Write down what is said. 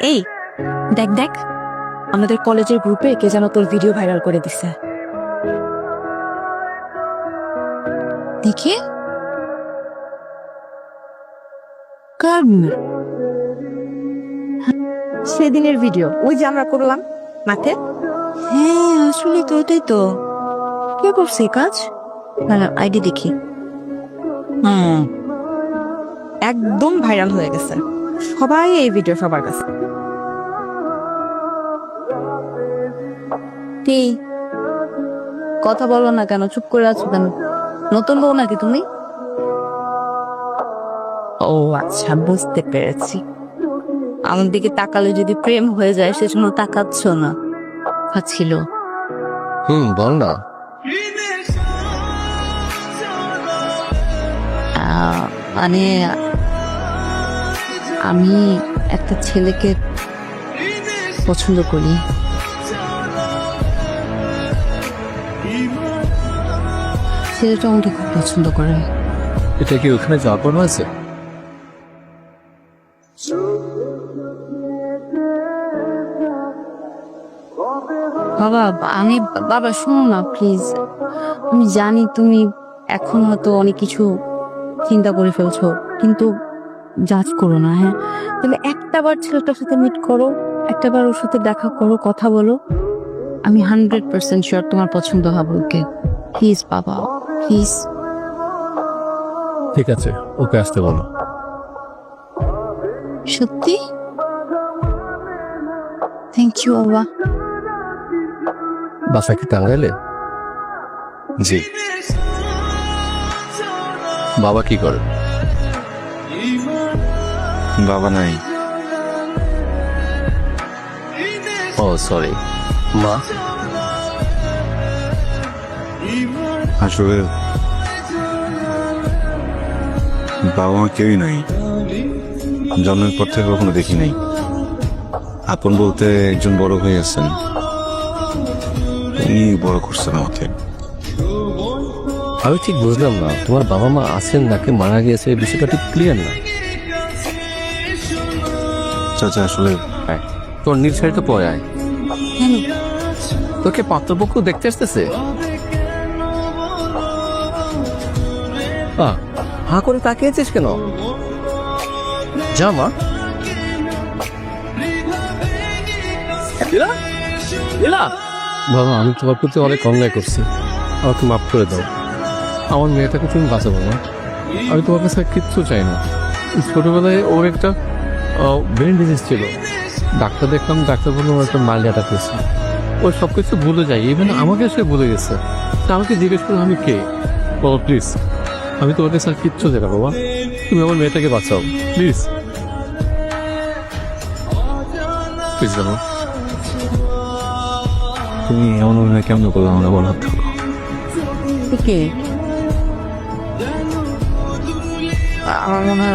এই দেখ দেখ। আমাদের কলেজের গ্রুপে কে যেন তোর ভিডিও ভাইরাল করে দিছে। দেখি। সেদিনের ভিডিও ওই যে আমরা করলাম মাঠে। হ্যাঁ আসলে তো ওটাই তো। কে করছে কাজ? না আইডি দেখি। হুম। একদম ভাইরাল হয়ে গেছে। সবাই এই ভিডিও সবার কাছে। কি? কথা বলো না কেন? চুপ করে আছো কেন? নতুন বউ নাকি তুমি? ও আচ্ছা বুঝতে পেরেছি। আমার দিকে তাকালে যদি প্রেম হয়ে যায় সে সেজন্য তাকাচ্ছ না। ছিল হুম বল না। আহ, মানে আমি একটা ছেলেকে পছন্দ করি। ছেলেটা আমাকে খুব পছন্দ করে। এটা কি ওখানে যাওয়ার পর আছে বাবা আমি বাবা শোনো না প্লিজ আমি জানি তুমি এখন হয়তো অনেক কিছু চিন্তা করে ফেলছো কিন্তু জাজ করো না হ্যাঁ? তাহলে একটা বার ছেলেটার সাথে মিট করো একটা বার ওর সাথে দেখা করো কথা বলো। আমি হান্ড্রেড পার্সেন্ট শিওর তোমার পছন্দ হবে ওকে। প্লিজ বাবা প্লিজ ঠিক আছে ওকে আসতে বলো। সত্যি? থ্যাংক ইউ বাবা। বাসা কি টাঙ্গাইলে? জি। বাবা কি করে? বাবা নাই। ও সরি মা? আসলে বাবা মা কেউই নাই। জন্মের পর থেকে কখনো দেখি নাই। আপন বলতে একজন বড় হয়ে আছেন। উনি বড় করছেন আমাকে। আমি ঠিক বুঝলাম না তোমার বাবা মা আছেন নাকি মারা গিয়েছে এই বিষয়টা ঠিক ক্লিয়ার না। চাচা আসলে। হ্যাঁ তোর নির্সারিত পরে আয় তোকে পাত্রপক্ষ দেখতে আসতেছে। আহ, হা করে তাকিয়েছিস কেন? যা মা। বাবা আমি তোমার প্রতি অনেক অন্যায় করছি। আমাকে মাফ করে দাও। আমার মেয়েটাকে তুমি বাঁচাবো না। আমি তোমার কাছে কিচ্ছু চাই না। ছোটবেলায় ওর একটা ব্রেন ডিজিজ ছিল। ডাক্তার দেখলাম, ডাক্তার বলল একটা মাল অ্যাটাক হয়েছে। ও সব কিছু ভুলে যায়। ইভেন আমাকে সে ভুলে গেছে। তা আমাকে জিজ্ঞেস করো আমি কে? বাবা প্লিজ, আমি তোমার কাছে আর কিচ্ছু না, বাবা। তুমি আমার মেয়েটাকে বাঁচাও। প্লিজ। প্লিজ তুমি এমন অভিনয় কেমন করলাম আমরা বলার তো কে? আমার মনে হয়